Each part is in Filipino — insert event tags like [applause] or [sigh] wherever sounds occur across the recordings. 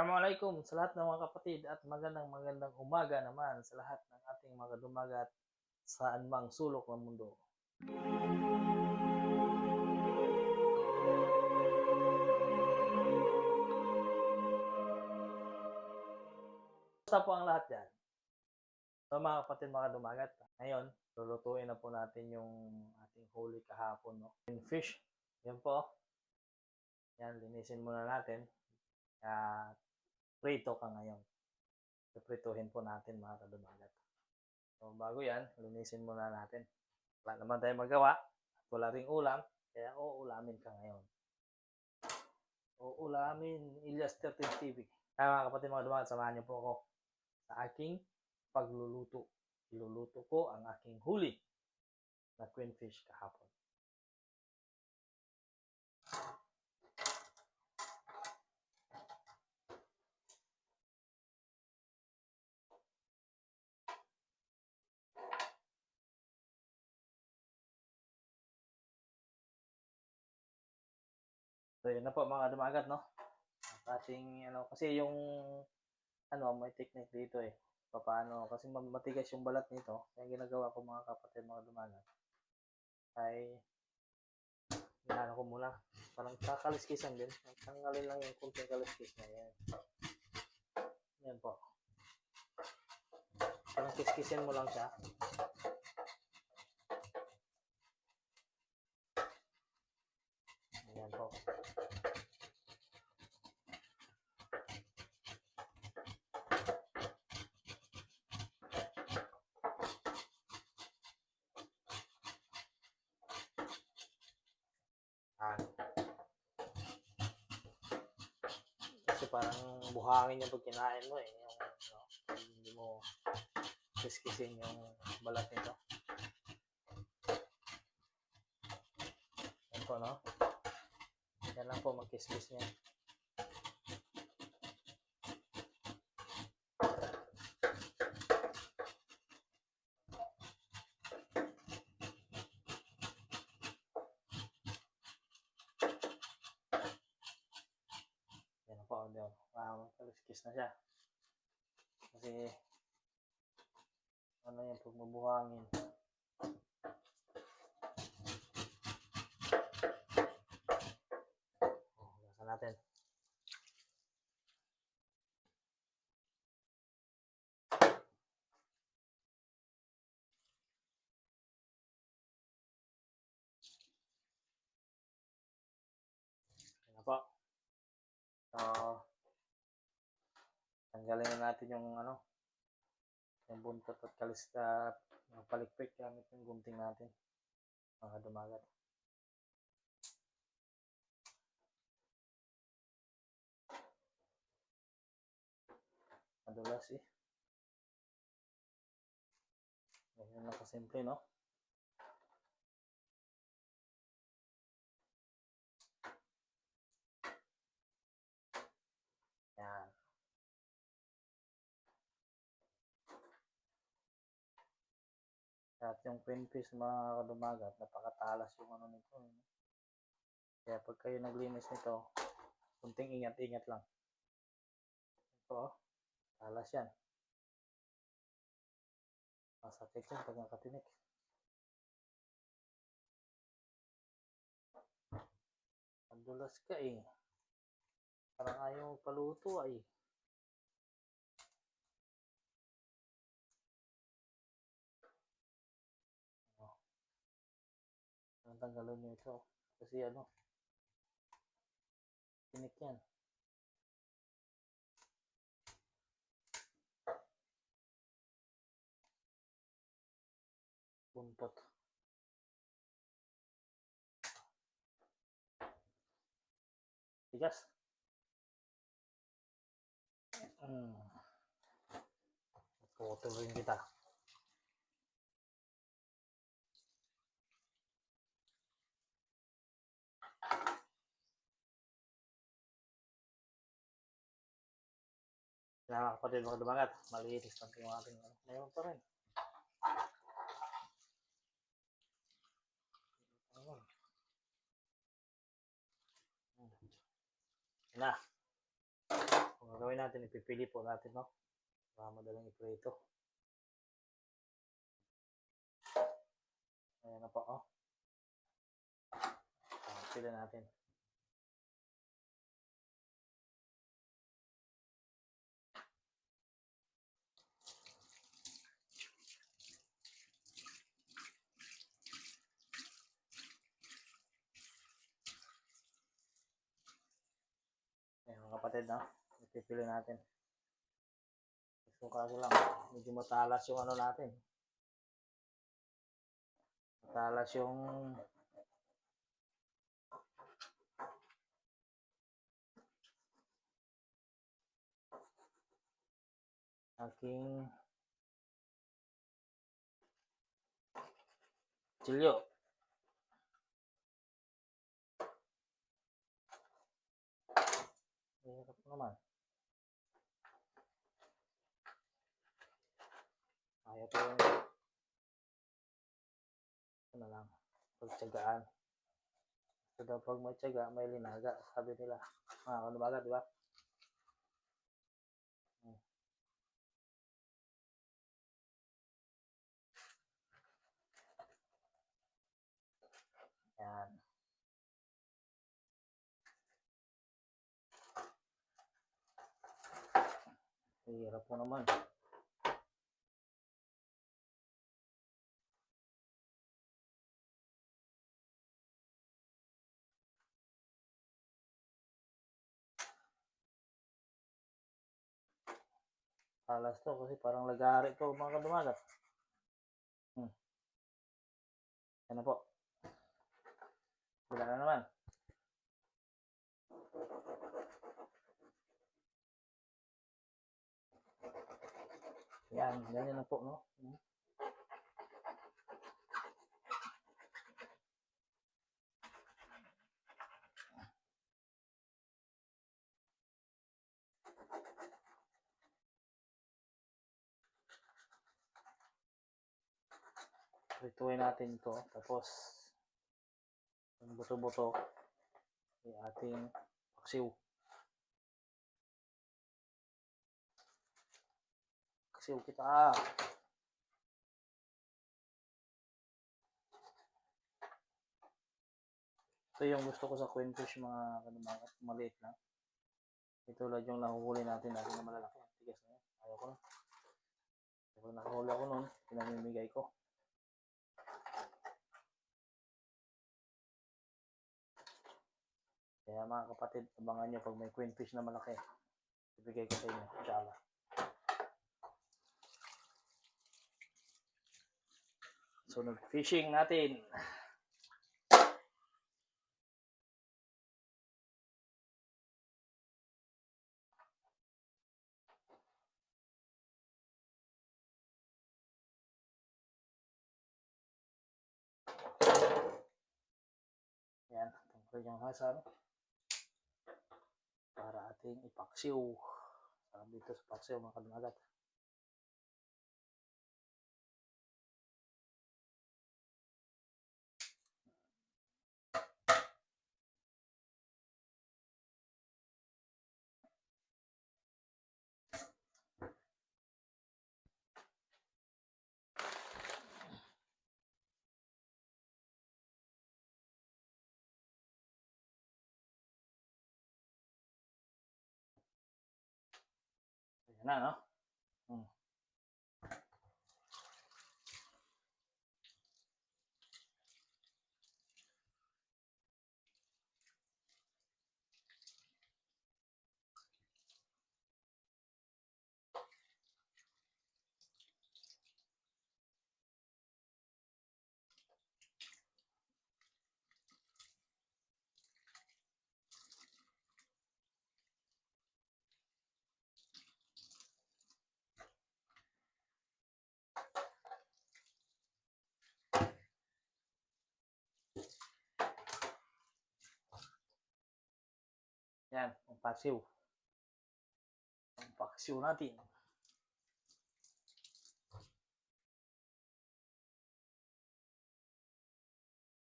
Assalamualaikum sa lahat ng mga kapatid at magandang magandang umaga naman sa lahat ng ating mga dumagat saan mang sulok ng mundo. Basta po ang lahat yan. So mga kapatid, mga dumagat, ngayon, lulutuin na po natin yung ating huli kahapon, no? Fish, yan po. Yan, linisin muna natin. At prito ka ngayon. Piprituhin po natin mga kadumagat. So bago yan, linisin muna natin. Wala naman tayong magawa. At wala ring ulam. Kaya uulamin ka ngayon. Uulamin Ilyas 13 TV. Kaya mga kapatid mga dumagat, samahan niyo po ako sa aking pagluluto. Iluluto ko ang aking huli na queen fish kahapon. So yun na po mga dumagat, no? Ang ating, ano, kasi yung, ano, may technique dito eh. Paano, kasi ma- matigas yung balat nito. Kaya ginagawa ko mga kapatid, mga dumagat, ay, inaano ko muna. Parang kakaliskisan din. Tanggalin lang yung kunting kaliskis na yan. Yan po. Parang kiskisin mo lang siya. Ayan po. Ayan. Kasi parang buhangin yung pag kinain mo eh. Yung, pag hindi mo kiskisin yung balat nito. Yan po, no? Yan lang po magkiskis niya. Yan po, hindi ako. Ah, magkiskis na siya. Kasi mabuhangin. Oh, gasa natin. Yan na po. So, tanggalin na natin yung ano, yung buntot at kalista ng palikpik gamit yung gunting natin. Mga dumagat. Madulas eh. Ganyan lang kasimple, no? Yan. At yung queen fish mga kadumagat, napakatalas yung ano nito. eh. Kaya pag kayo naglinis nito, kunting ingat-ingat lang. Ito, oh. talas yan. Masakit yan pag nakatinik. Ang dulas ka eh. Parang ayaw paluto ay. Ang tanggalin nyo ito. Kasi ano, tinik yan. Buntot. Tigas. Hmm. Putol rin kita. Kaya mga kapatid mga dumagat, malinis lang yung ating ano. Mayroon pa rin. Na. gagawin natin, ipipili po natin, no? Para madalang iprito. Ayan na po, oh. Pili natin. Ayan mga kapatid, no? Ipipili natin. Gusto kaso lang, medyo matalas yung ano natin. Matalas yung aking chilyo. Hirap naman. Ayaw ko yun. Ito na lang. Pagtsagaan. Ito daw pag may tsaga, may linaga. Sabi nila. Mga kanubaga, di ba? Hmm. Yan. Hirap po naman. Alas to kasi parang lagari to mga kadumagat. Hmm. Yan na po. Wala na naman. Yan, ganyan na po, no? Hmm. Prituin natin ito. Tapos, yung buto-buto, yung ating paksiw. Paksiw kita. Ito yung gusto ko sa queen fish mga, mga maliit lang. Ito lang yung nahuhuli natin natin na malalaki. Tigas na yan. Ayaw ko na. Kapag nakahuli ako nun, pinamimigay ko. Kaya mga kapatid, abangan nyo pag may queen fish na malaki. Ibigay ko sa inyo. Inshallah. So, nag-fishing natin. Yan, tungkol yung hasal. Para ating ipaksiw. Sarap dito sa paksiw mga kalumagat. Ayan na, no? Yan, ang paksiw. Ang paksiw natin.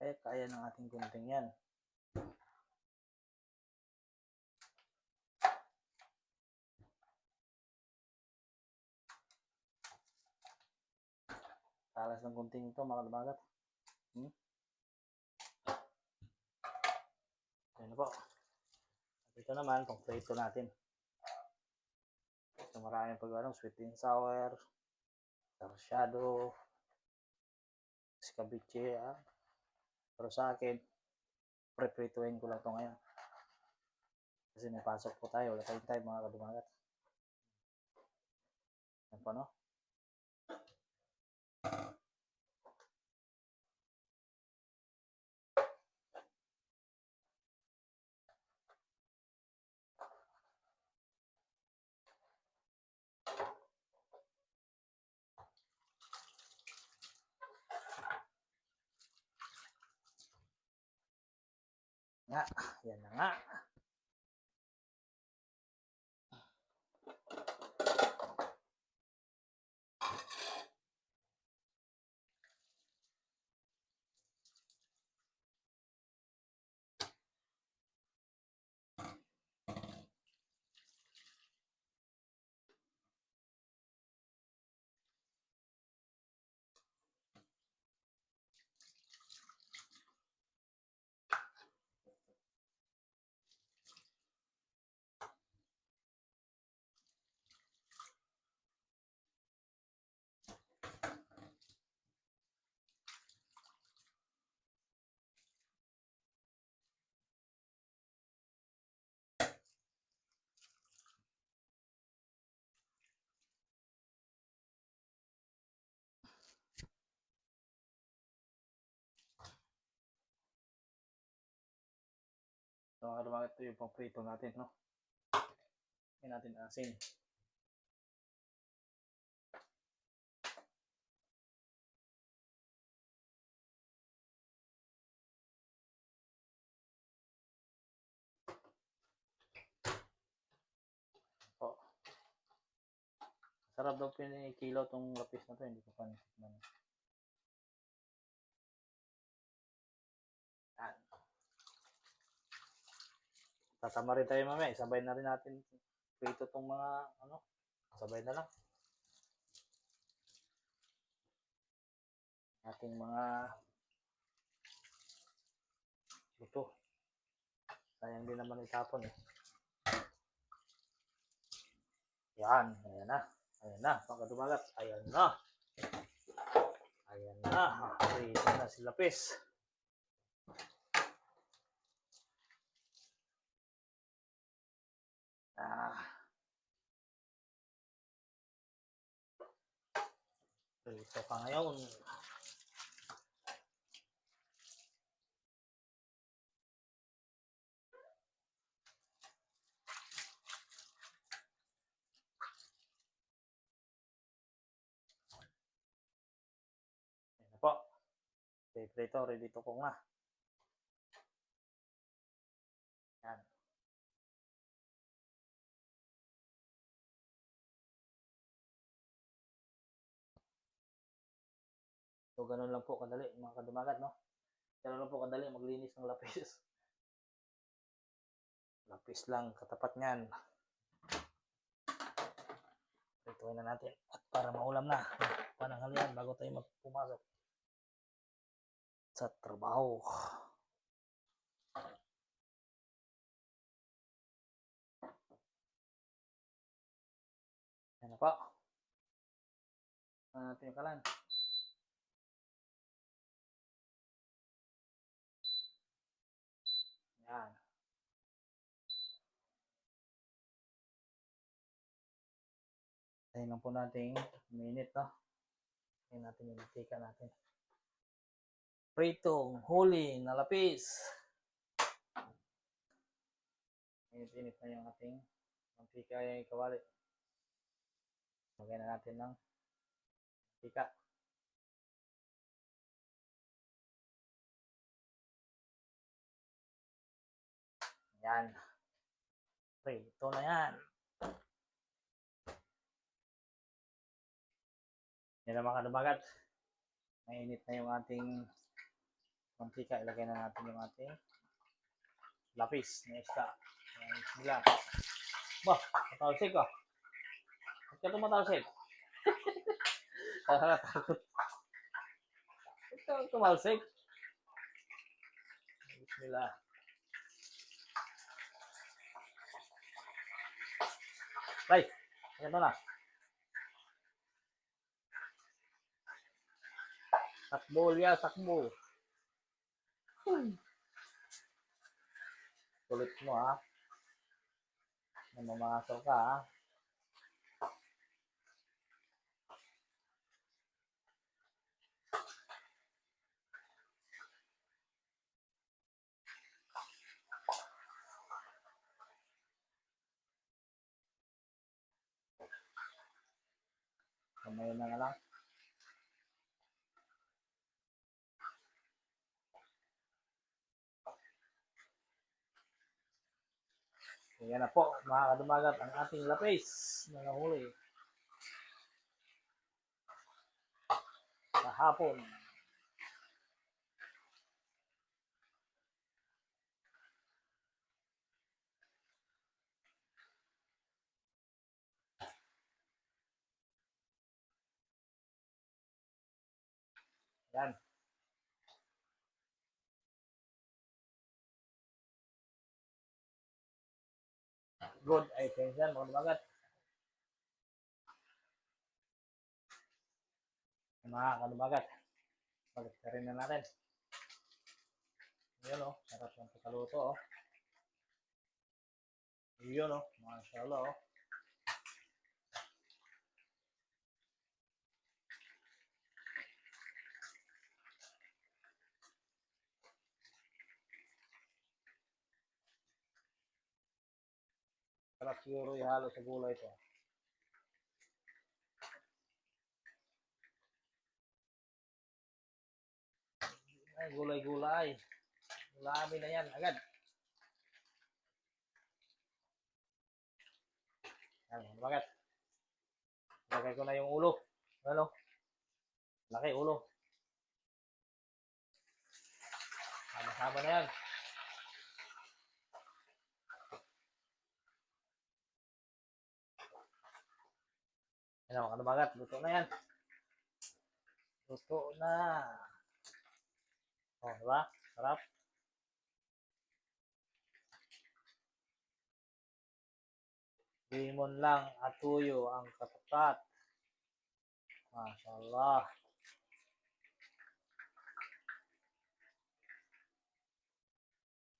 Eh, kaya ng ating gunting yan. Talas ng gunting ito, mga lumagat. Hmm? Ayan na po. Ito naman, pang prito natin. So maraming pag sweet and sour, sarsyado, scabiche, ah. Pero sa akin, preprituin ko lang ito ngayon. Kasi may pasok po tayo, wala tayong time mga kadumagat. Yan po no? Nga, yan na nga. So, ba ito yung pang-prito natin, no? Yan natin asin. Po. Sarap daw pinikilo tong lapis na to, hindi ko pa natikman. Yan. Tatama rin tayo mamaya. Isabay na rin natin prito tong mga ano. Sabay na lang. Ating mga luto. Sayang din naman itapon eh. Yan. Ayan na. Ayan na. Pagkadumagat. Ayan na. Ayan na. Prito na si Lapis. Prito ka ngayon. Ayan na po. Prito. Ready to cook na. So, ganun lang po kadali, mga kadumagat, no? Ganun lang po kadali maglinis ng lapis. [laughs] Lapis lang, katapat niyan. Prituin na natin. At para maulam na, pananghalian bago tayo magpumasok sa trabaho. Yan na po. Ano natin yung kalan? Yan. Tayo lang po natin minute, no? Tayo natin yung mantika natin. Pritong huli na lapis. Init-init na yung ating mantika yung kawali. Lagyan na natin ng mantika. Yan. Prito na yan. Yan na mga kadumagat. Mainit na yung ating mantika. Ilagay na natin yung ating lapis na isda. Yan, bismillah. Bah, matalsik ka. Ba't ka tumatalsik? [laughs] Nakakatakot. kang tumalsik. Bismillah. Tay, ito na. Takbo, Lia, takbo. Kulit mo, ha? Namamasok ka, ha? Kamay na lang. Ayan na po, mga kadumagat, ang ating lapis na nahuli. Kahapon. Yan. Good items yan, mga dumagat. Mga kadumagat. Pagkarin na natin. Yun o, sarap ng pagkaluto o. Yun o, mashallah o. Sarap siguro ihalo sa gulay. Ay, gulay-gulay. Gulamin na yan, agad. Yan, bakit? Lagay ko na yung ulo. Ano? Laki ulo. Sama-sama na yan. Ano, ano bagat? Luto na yan. Luto na. Oh, diba? Sarap. Limon lang at tuyo ang katapat. Mashallah.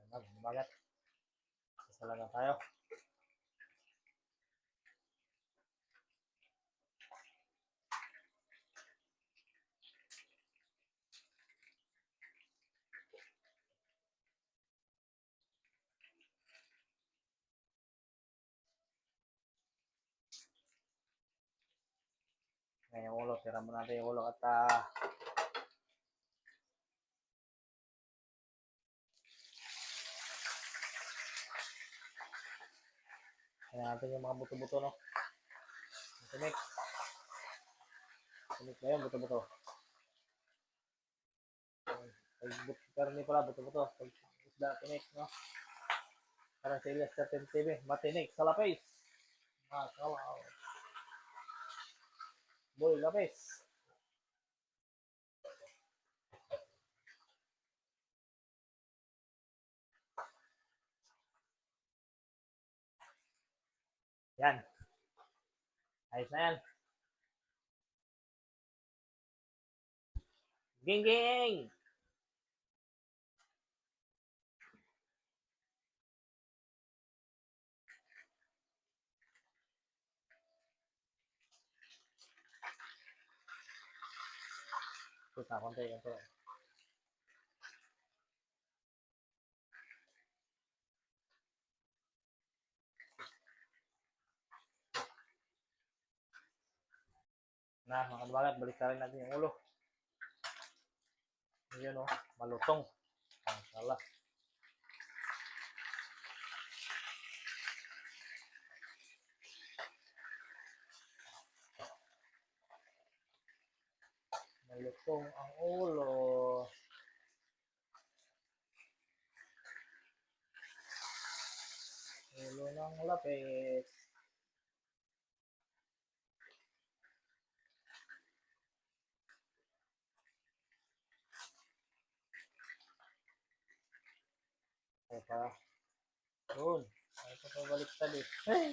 Ano, ano bagat? Isa lang na tayo. Ngayon yung ulo, tira mo natin yung ulo at ah, Kaya natin yung mga buto-buto, no? Tinik. Tinik na yun, buto-buto. Pag but- karni pala, buto-buto. Pag isda, tinik, no? Parang sa Elias Curtin TV, matinik sa lapis. Mashallah. Boy, lapis. Yan. Ayos na yan. Ging konti ito. Na, mga kabagat, balik rin natin yung ulo. Yun o, malutong. Mashallah. malutong ang ulo. Ulo ng lapis. Ito pa. Doon. Ito pa balik talit. Eh!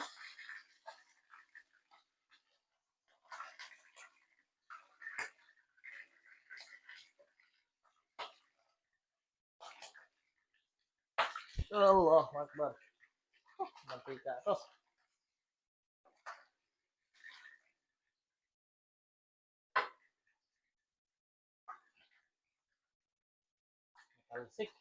Talsik.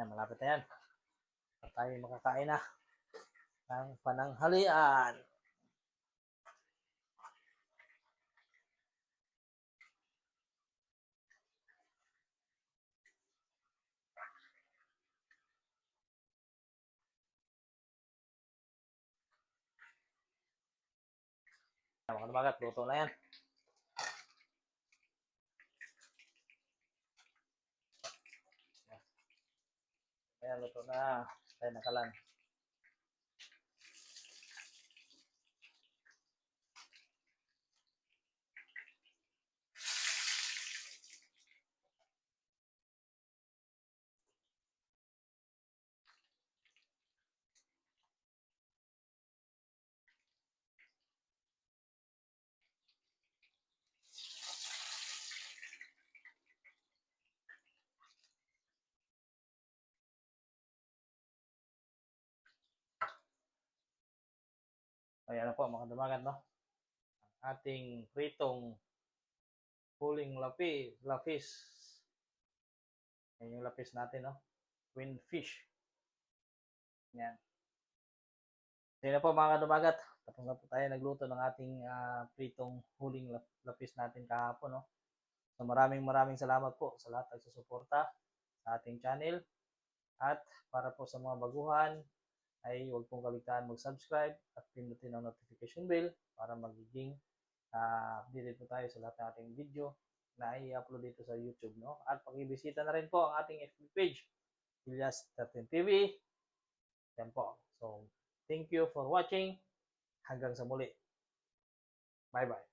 Yan, malapit na yan. At tayo makakain na ng pananghalian. Mga dumagat, luto na yan. Ayan, luto na. Tayo nakalan. Ayan na po mga dumagat, no? Ang ating pritong huling lapi, lapis. Yan yung lapis natin, no? Windfish. Yan. Yan na po mga dumagat. Tapos na po tayo nagluto ng ating ah, pritong huling lap- lapis natin kahapon, no? So maraming maraming salamat po sa lahat ng susuporta sa ating channel. At para po sa mga baguhan, ay huwag pong kaligtaan mag-subscribe at pindutin ang notification bell para magiging uh, updated po tayo sa lahat ng ating video na i-upload dito sa YouTube. No? At pakibisita na rin po ang ating FB page, Ilyas 13 TV. Yan po. So, thank you for watching. Hanggang sa muli. Bye-bye.